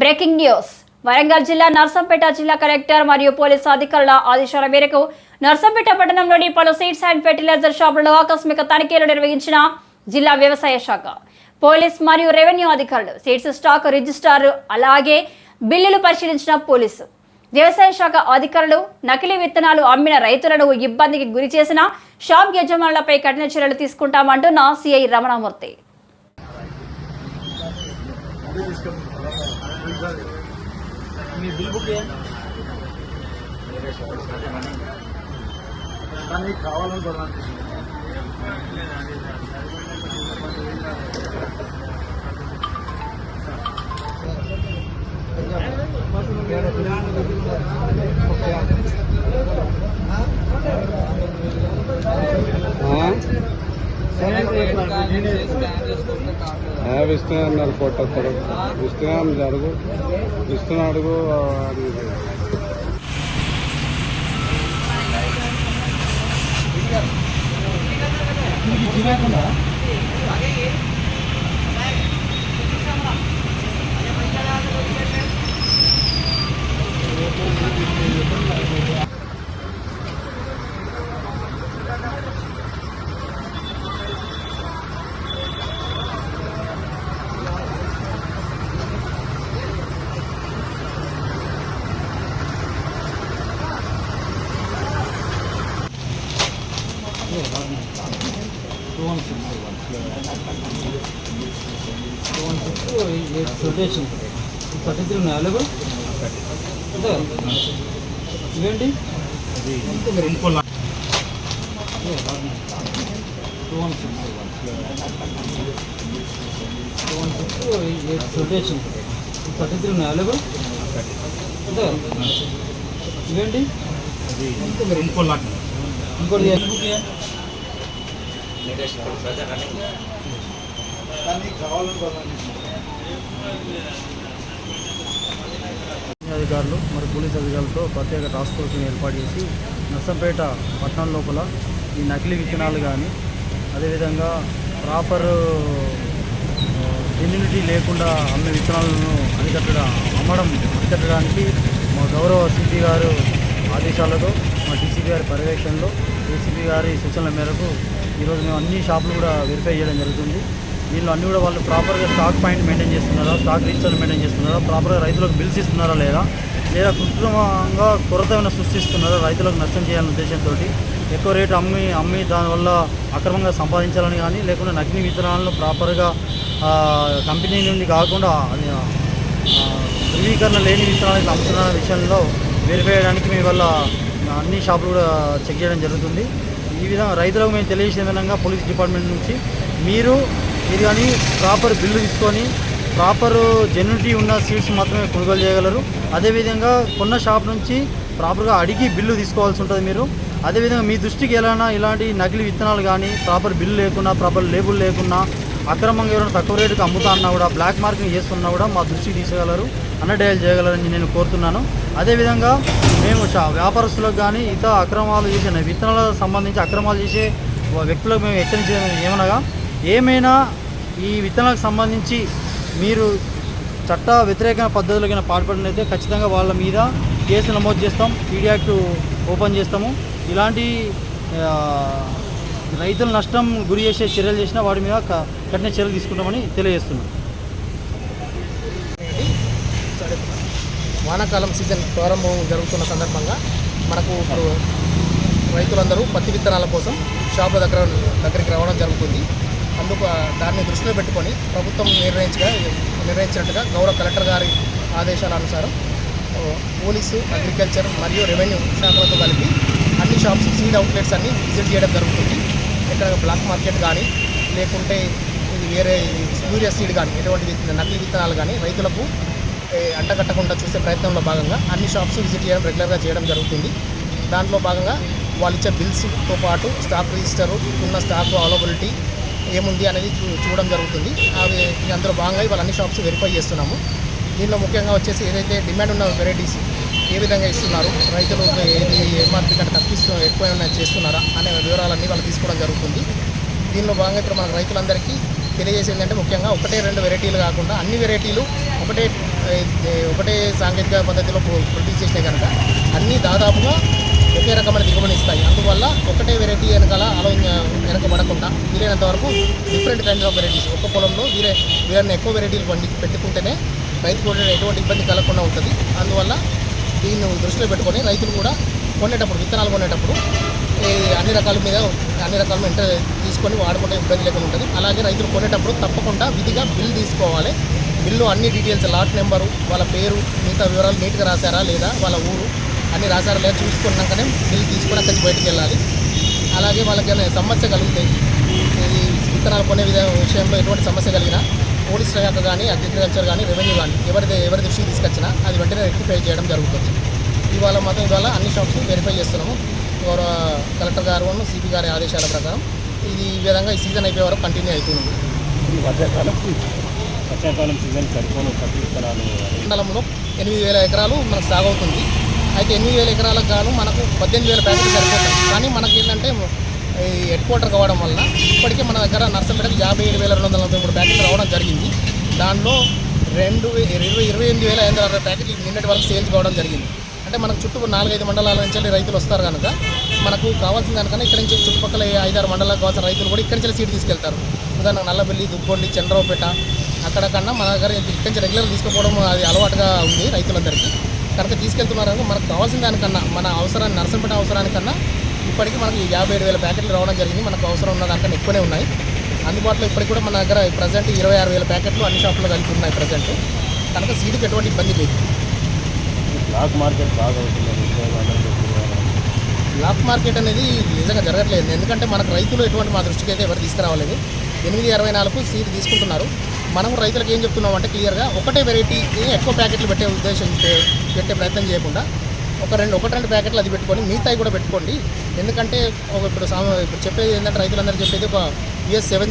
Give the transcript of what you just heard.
Breaking news. Warangal జిల్లా నర్సంపేట జిల్లా collector మరియు పోలీసు అధికారుల ఆదేశాల మేరకు నర్సంపేట పట్టణంలోని పలు సీడ్స్ అండ్ ఫెర్టిలైజర్ షాపులలో ఆకస్మిక తనిఖీలు నిర్వహించిన జిల్లా వ్యవసాయ శాఖ. పోలీస్ మరియు రెవెన్యూ అధికారులు సీడ్స్ స్టాక్ రిజిస్టార్ అలాగే బిల్లులు పరిశీలించిన పోలీసు. వ్యవసాయ శాఖ అధికారులు నకిలీ విత్తనాలు అమ్మిన రైతులను ఇబ్బందికి గురి చేసిన షాప్ యజమానులపై కఠిన చర్యలు తీసుకుంటామంటున్న సిఐ రమణమూర్తి. మీ బిల్ బుక్ కానీ కావాలని కొనాలి ఇస్తున్నా అన్నారు కొట్టేస్తారు ఇస్తున్నాం అడుగు ఇస్తున్నా అడుగు అని two one six two one six eight rotation thirty three ఉన్నాయి అవైలబుల్ ఇవేంటి two one six two one six eight rotation thirty three ఉన్నాయి అవైలబుల్ ఇవేంటి ఇంకోటి కానీ కావాలని కొనాలి అధికారులు మరి పోలీస్ అధికారులతో ప్రత్యేక టాస్క్ ఫోర్స్ని ఏర్పాటు చేసి నర్సంపేట పట్టణం లోపల ఈ నకిలీ విత్తనాలు కానీ అదేవిధంగా ప్రాపర్ జెన్యునిటీ లేకుండా అమ్మే విత్తనాలను అరికట్టడం అమ్మడం అరికట్టడానికి మా గౌరవ సిపి గారు ఆదేశాలతో మా డీసీపీ గారి పర్యవేక్షణలో డీసీపీ గారి సూచనల మేరకు ఈరోజు మేము అన్ని షాపులు కూడా వెరిఫై చేయడం జరుగుతుంది. వీళ్ళు అన్ని కూడా వాళ్ళు ప్రాపర్గా స్టాక్ పాయింట్ మెయింటైన్ చేస్తున్నారా స్టాక్ రిజిస్టర్ మెయింటైన్ చేస్తున్నారా ప్రాపర్గా రైతులకు బిల్స్ ఇస్తున్నారా లేదా లేదా కృత్రిమంగా కొరత ఏమైనా సృష్టిస్తున్నారా రైతులకు నష్టం చేయాలనే ఉద్దేశంతో ఎక్కువ రేటు అమ్మి అమ్మి దానివల్ల అక్రమంగా సంపాదించాలని కానీ లేకుంటే నగ్ని విత్తనాలను ప్రాపర్గా కంపెనీ నుండి కాకుండా అది, ధృవీకరణ లేని విత్తనాలు అమ్ముతున్న విషయంలో వెరిఫై చేయడానికి మీ వల్ల అన్ని షాపులు కూడా చెక్ చేయడం జరుగుతుంది. ఈ విధంగా రైతులకు మేము తెలియజేసిన విధంగా పోలీస్ డిపార్ట్మెంట్ నుంచి మీరు ఇది కానీ ప్రాపర్ బిల్లు తీసుకొని ప్రాపర్ జెన్యునిటీ ఉన్న సీట్స్ మాత్రమే కొనుగోలు చేయగలరు. అదేవిధంగా కొన్న షాప్ నుంచి ప్రాపర్గా అడిగి బిల్లు తీసుకోవాల్సి ఉంటుంది మీరు. అదేవిధంగా మీ దృష్టికి ఎలానా ఇలాంటి నకిలీ విత్తనాలు కానీ ప్రాపర్ బిల్లు లేకున్నా ప్రాపర్ లేబుల్ లేకున్నా అక్రమంగా ఎవరైనా తక్కువ రేటుకి అమ్ముతా అన్నా కూడా బ్లాక్ మార్కింగ్ చేస్తున్నా కూడా మా దృష్టికి తీసుకోగలరు. అన్నడేయాలు చేయగలరని నేను కోరుతున్నాను. అదేవిధంగా మేము వ్యాపారస్తులకు కానీ ఇతర అక్రమాలు చేసే విత్తనాలకు సంబంధించి అక్రమాలు చేసే వ్యక్తులకు మేము హెచ్చరించేది ఏమనగా ఏమైనా ఈ విత్తనాలకు సంబంధించి మీరు చట్ట వ్యతిరేక పద్ధతులకైనా పాల్పడినైతే ఖచ్చితంగా వాళ్ళ మీద కేసు నమోదు చేస్తాం పీడియాక్ట్ ఓపెన్ చేస్తాము. ఇలాంటి రైతుల నష్టం గురి చేసే చర్యలు చేసినా వాటి మీద కఠిన చర్యలు తీసుకుంటామని తెలియజేస్తున్నాం. వానాకాలం సీజన్ ప్రారంభం జరుగుతున్న సందర్భంగా మనకు ఇప్పుడు రైతులందరూ పత్తి విత్తనాల కోసం షాపుల దగ్గర దగ్గరికి రావడం జరుగుతుంది. అందుకు దాన్ని దృష్టిలో పెట్టుకొని ప్రభుత్వం నిర్ణయించగా నిర్ణయించినట్టుగా గౌరవ కలెక్టర్ గారి ఆదేశాల అనుసారం పోలీసు అగ్రికల్చర్ మరియు రెవెన్యూ శాఖలతో కలిపి అన్ని షాప్స్ సీడ్ అవుట్లెట్స్ అన్ని విజిట్ చేయడం జరుగుతుంది. ఇక్కడ బ్లాక్ మార్కెట్ కానీ లేకుంటే ఇది వేరే సూర్య సీడ్ కానీ ఎటువంటి నకిలీ విత్తనాలు కానీ రైతులకు అంటగట్టకుండా చూసే ప్రయత్నంలో భాగంగా అన్ని షాప్స్ విజిట్ చేయడం రెగ్యులర్గా చేయడం జరుగుతుంది. దాంట్లో భాగంగా వాళ్ళు ఇచ్చే బిల్స్తో పాటు స్టాక్ రిజిస్టర్ ఉన్న స్టాక్ అవైలబిలిటీ ఏముంది అనేది చూ చూడడం జరుగుతుంది. అవి అందులో భాగంగా ఇవాళ అన్ని షాప్స్ వెరిఫై చేస్తున్నాము. దీనిలో ముఖ్యంగా వచ్చేసి ఏదైతే డిమాండ్ ఉన్న వెరైటీస్ ఏ విధంగా ఇస్తున్నారు రైతులు ఏది ఎంఆర్పీ కంటే తప్పిస్తూ ఎక్కువైనా చేస్తున్నారా అనే వివరాలన్నీ వాళ్ళు తీసుకోవడం జరుగుతుంది. దీనిలో భాగంగా ఇప్పుడు మన రైతులందరికీ తెలియజేసింది అంటే ముఖ్యంగా ఒకటే రెండు వెరైటీలు కాకుండా అన్ని వెరైటీలు ఒకటే ఒకటే సాంకేతిక పద్ధతిలో ప్రొడ్యూస్ చేసినాయి కనుక అన్నీ దాదాపుగా ఒకే రకమైన దిగుబడి ఇస్తాయి. అందువల్ల ఒకటే వెరైటీ వెనకాల అలా వెనకబడకుండా వీలైనంత వరకు డిఫరెంట్ కైండ్ ఆఫ్ వెరైటీస్ ఒక్క పొలంలో వీరే వీరన్ని ఎక్కువ వెరైటీలు పండి పెట్టుకుంటేనే రైతు కూడా ఎటువంటి ఇబ్బంది కలగకుండా ఉంటుంది. అందువల్ల దీన్ని దృష్టిలో పెట్టుకొని రైతులు కూడా కొనేటప్పుడు విత్తనాలు కొనేటప్పుడు అన్ని రకాల మీద అన్ని రకాల మీద ఇంటర్ తీసుకొని వాడుకుంటే ఇబ్బంది లేకుండా ఉంటుంది. అలాగే రైతులు కొనేటప్పుడు తప్పకుండా విధిగా బిల్ తీసుకోవాలి. బిల్లు అన్ని డీటెయిల్స్ లాట్ నెంబరు వాళ్ళ పేరు మిగతా వివరాలు నీట్గా రాశారా లేదా వాళ్ళ ఊరు అన్ని రాశారా లేదా చూసుకున్నాకనే బిల్ తీసుకొని అక్కడి బయటికి వెళ్ళాలి. అలాగే వాళ్ళకి సమస్య కలుగుతాయి ఇది విత్తనాలు కొనే విధ విషయంలో ఎటువంటి సమస్య కలిగినా పోలీస్ శాఖ కానీ అగ్రికల్చర్ కానీ రెవెన్యూ కానీ ఎవరి ఎవరి దృష్టికి తీసుకొచ్చినా అది వెంటనే రెక్టిఫై చేయడం జరుగుతుంది. ఇవాళ మాత్రం ఇవాళ అన్ని షాప్స్ వెరిఫై చేస్తున్నాము. కలెక్టర్ గారు సిపి గారి ఆదేశాల ప్రకారం ఇది ఈ విధంగా ఈ సీజన్ అయిపోయే వరకు కంటిన్యూ అవుతుంది. వర్షాకాలం వర్షాకాలం సీజన్ సరిపోను పత్తి విత్తనాలు మండలంలో ఎనిమిది వేల ఎకరాలు మనకు సాగవుతుంది. అయితే ఎనిమిది వేల ఎకరాలకు గాను మనకు పద్దెనిమిది వేల ప్యాకెట్లు సరిపోతాయి. కానీ మనకి ఏంటంటే ఈ హెడ్ క్వార్టర్ కావడం వల్ల ఇప్పటికే మన దగ్గర నర్సంపేటకు యాభై ఏడు వేల రెండు వందల నలభై మూడు ప్యాకెట్లు రావడం జరిగింది. దానిలో రెండు ఇరవై ఇరవై ఎనిమిది వేల ఐదు వందల అరవై ప్యాకెట్లు నిన్నటి వరకు సేల్స్ కావడం జరిగింది. అంటే మనకు చుట్టూ నాలుగైదు మండలాల నుంచి రైతులు వస్తారు కనుక మనకు కావాల్సిన దానికన్నా ఇక్కడ నుంచి చుట్టుపక్కల ఐదారు మండలాలకు కావాల్సిన రైతులు కూడా ఇక్కడి నుంచి సీటు తీసుకెళ్తారు. ఉదాహరణ నల్లబెల్లి దుబ్బొండి చంద్రరావుపేట అక్కడ కన్నా మన దగ్గర ఇక్కడి నుంచి రెగ్యులర్ తీసుకుపోవడం అది అలవాటుగా ఉంది రైతులందరికీ. కనుక తీసుకెళ్తున్నారు మనకు కావాల్సిన దానికన్నా మన అవసరాన్ని నర్సంపేట అవసరానికన్నా ఇప్పటికీ మనకి యాభై ఏడు వేల ప్యాకెట్లు రావడం జరిగింది. మనకు అవసరం ఉన్న దానికన్నా ఎక్కువనే ఉన్నాయి. అందుబాటులో ఇప్పటికి కూడా మన దగ్గర ప్రజెంట్ ఇరవై ఆరు వేల ప్యాకెట్లు అన్ని షాపుల్లో కలిపి ఉన్నాయి ప్రజెంట్. కనుక సీటుకి ఎటువంటి ఇబ్బంది లేదు. బ్లాక్ మార్కెట్ బాగా అవుతుంది బ్లాక్ మార్కెట్ అనేది నిజంగా జరగట్లేదు. ఎందుకంటే మనకు రైతులు ఎటువంటి మా దృష్టికి అయితే ఎవరు తీసుకురావలేదు. ఎనిమిది అరవై నాలుగు సీట్ తీసుకుంటున్నారు. మనం రైతులకు ఏం చెప్తున్నాం అంటే క్లియర్గా ఒకటే వెరైటీ ఎక్కువ ప్యాకెట్లు పెట్టే ఉద్దేశం పెట్టే ప్రయత్నం చేయకుండా ఒక రెండు ఒకటి రెండు ప్యాకెట్లు అది పెట్టుకొని మిగతాయి కూడా పెట్టుకోండి. ఎందుకంటే ఒక ఇప్పుడు ఇప్పుడు చెప్పేది ఏంటంటే రైతులందరూ చెప్పేది ఒక యుఎస్ సెవెన్